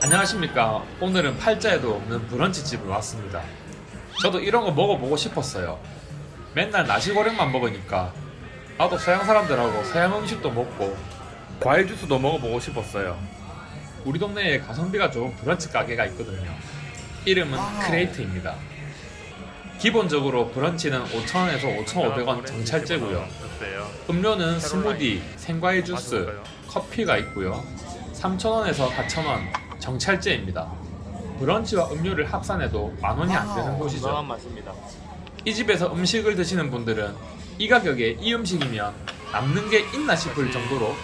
안녕하십니까. 오늘은 팔자에도 없는 브런치 집을 왔습니다. 저도 이런 거 먹어보고 싶었어요. 맨날 나시고랭만 먹으니까 나도 서양 사람들하고 서양 음식도 먹고 과일 주스도 먹어보고 싶었어요. 우리 동네에 가성비가 좋은 브런치 가게가 있거든요. 이름은 크레이트입니다. 기본적으로 브런치는 5,000원에서 5,500원 정찰제고요. 음료는 스무디, 생과일 주스? 커피가 있고요. 3,000원에서 4,000원 정찰제입니다. 브런치와 음료를 합산해도 만 원이 안 되는 곳이죠. 건강한 맛입니다. 이 집에서 음식을 드시는 분들은 이 가격에 이 음식이면 남는 게 있나 싶을 정도로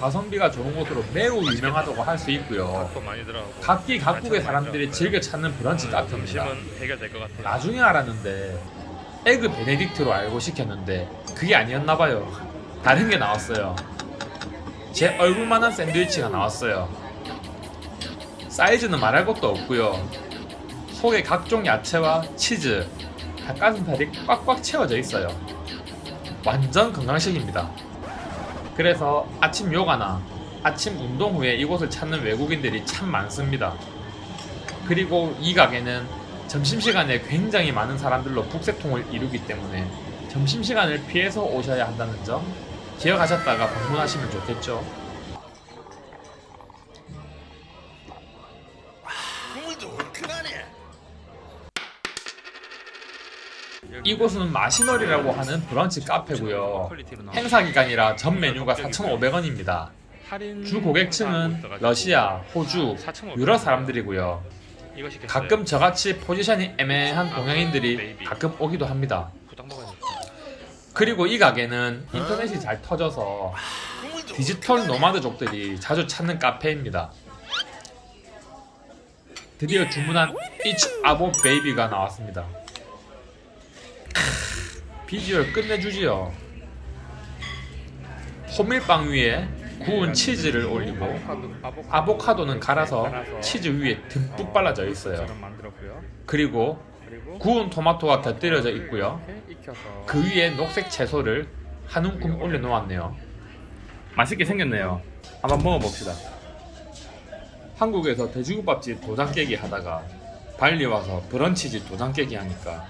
가성비가 좋은 곳으로 매우 유명하다고 할 수 있고요. 또 많이 들어가고 각기 각국의 사람들이 즐겨 찾는 브런치 카페입니다. 점심은 해결될 것 같아요. 나중에 알았는데 에그 베네딕트로 알고 시켰는데 그게 아니었나 봐요. 다른 게 나왔어요. 제 얼굴만한 샌드위치가 나왔어요. 사이즈는 말할 것도 없고요. 속에 각종 야채와 치즈, 닭가슴살이 꽉꽉 채워져 있어요. 완전 건강식입니다. 그래서 아침 요가나 아침 운동 후에 이곳을 찾는 외국인들이 참 많습니다. 그리고 이 가게는 점심시간에 굉장히 많은 사람들로 북새통을 이루기 때문에 점심시간을 피해서 오셔야 한다는 점 기억하셨다가 방문하시면 좋겠죠. 이곳은 마시널이라고 하는 브런치 카페고요. 행사 기간이라 전 메뉴가 4,500원입니다. 할인 주 고객층은 러시아, 호주, 4,500원. 유럽 사람들이고요. 가끔 저같이 포지션이 애매한 동양인들이 가끔 오기도 합니다. 그리고 이 가게는 인터넷이 잘 터져서 디지털 노마드족들이 자주 찾는 카페입니다. 드디어 주문한 It's Abo Baby가 나왔습니다. 크, 비주얼 끝내주지요. 호밀빵 위에 구운 치즈를 올리고 아보카도 아보카도는 갈아서 치즈 위에 듬뿍 발라져 있어요. 그리고 구운 토마토가 곁들여져 있고요. 그 위에 녹색 채소를 한 움큼 올려놓았네요. 맛있게 생겼네요. 한번 먹어봅시다. 한국에서 돼지국밥집 도장 깨기 하다가 발리 와서 브런치집 도장 깨기 하니까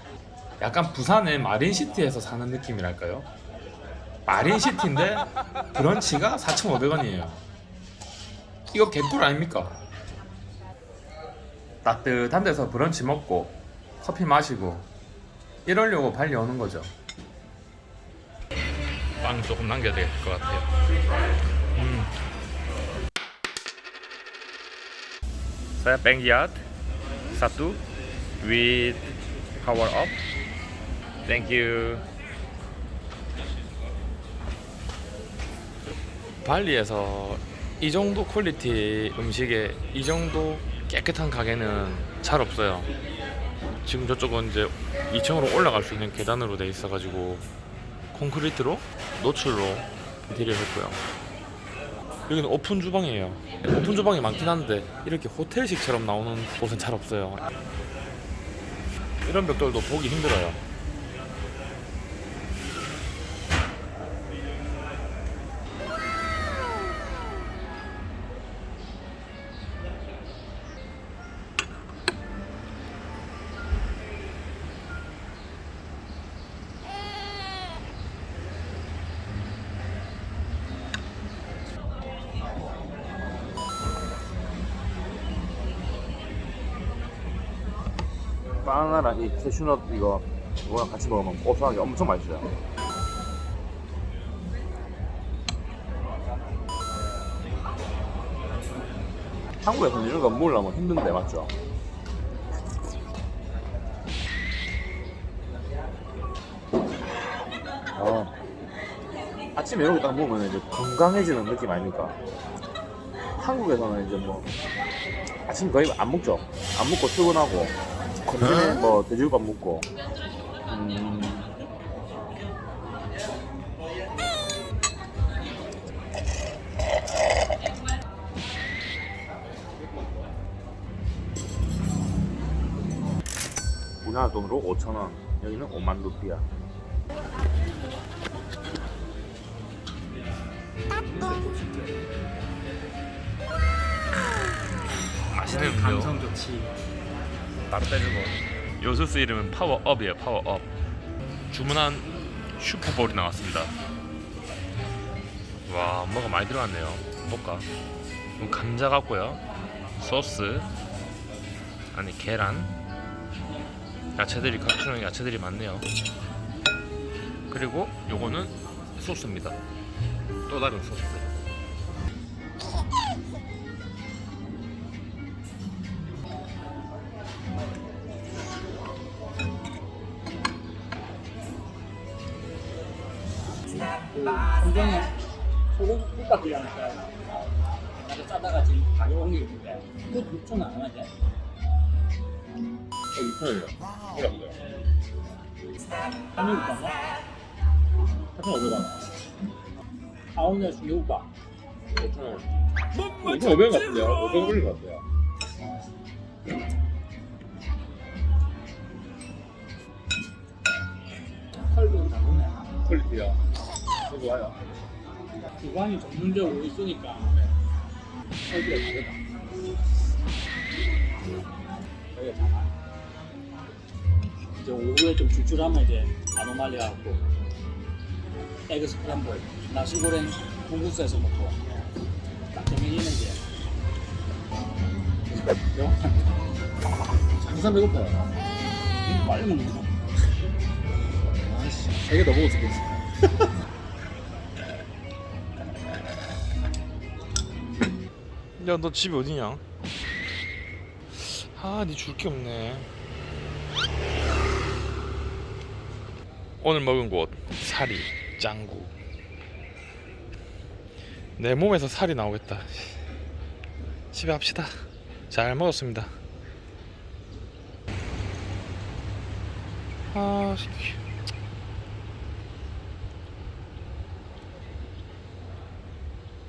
약간 부산의 마린시티에서 사는 느낌이랄까요? 마린시티인데 브런치가 4,500원이에요. 이거 개꿀 아닙니까? 따뜻한 데서 브런치 먹고 커피 마시고 이러려고 발리 오는 거죠. 빵 조금 남겨야 될 것 같아요. 음. Saya satu with power up. Thank you. 발리에서 이 정도 퀄리티 음식에 이 정도 깨끗한 가게는 잘 없어요. 지금 저쪽은 이제 2층으로 올라갈 수 있는 계단으로 돼 있어가지고 콘크리트로 노출로 인테리어 했고요. 여기는 오픈 주방이에요. 오픈 주방이 많긴 한데 이렇게 호텔식처럼 나오는 곳은 잘 없어요. 이런 벽돌도 보기 힘들어요. 바나나랑 이 캐슈넛 이거 이거랑 같이 먹으면 고소하게 엄청 맛있어요. 한국에서는 이런 거 먹으려면 힘든데 맞죠? 어. 아침에 이렇게 딱 먹으면 이제 건강해지는 느낌 아닙니까? 한국에서는 이제 뭐 아침 거의 안 먹죠. 안 먹고 출근하고 점심에 뭐 돼지국밥 먹고. 음, 우리나라 돈으로 5천원. 여기는 5만 루피야 맛있는 음료. 감성 좋지. 바로 빼주고. 요 소스 이름은 파워업이에요 파워업. 주문한 슈퍼볼이 나왔습니다. 와 뭐가 많이 들어갔네요. 볼까 감자 같고요. 소스. 아니 계란. 야채들이 각종 야채들이 많네요. 그리고 요거는 소스입니다. 또 다른 소스 공장에 소고기 국밥이라는 거 내가 짜다가 지금 가격 옮기는데 그거 6천 안 하지? 2천원이요. 이렇게. 한일 국밥 4,500원. 아웃렛 순대국밥 5,000원. 2,500원 같은데요? 500원 올린 것 같아요. 퀄리티요. 좋아요. 주관이 전문적으로 있으니까 컬비가 다르다 여기가 작아 이제 오후에 좀 줄줄하면 이제 아노말리 갖고 에그 스크램블 나시고랭 군국수에서 먹고 낙정이는 이제 장사 배고파요. 빨리 먹는 거 아이씨, 세개 수 있겠어. 야 너 집이 어디냐? 아니 줄게 없네. 오늘 먹은 곳 사리 짱구. 내 몸에서 살이 나오겠다. 집에 합시다. 잘 먹었습니다. 아 씨.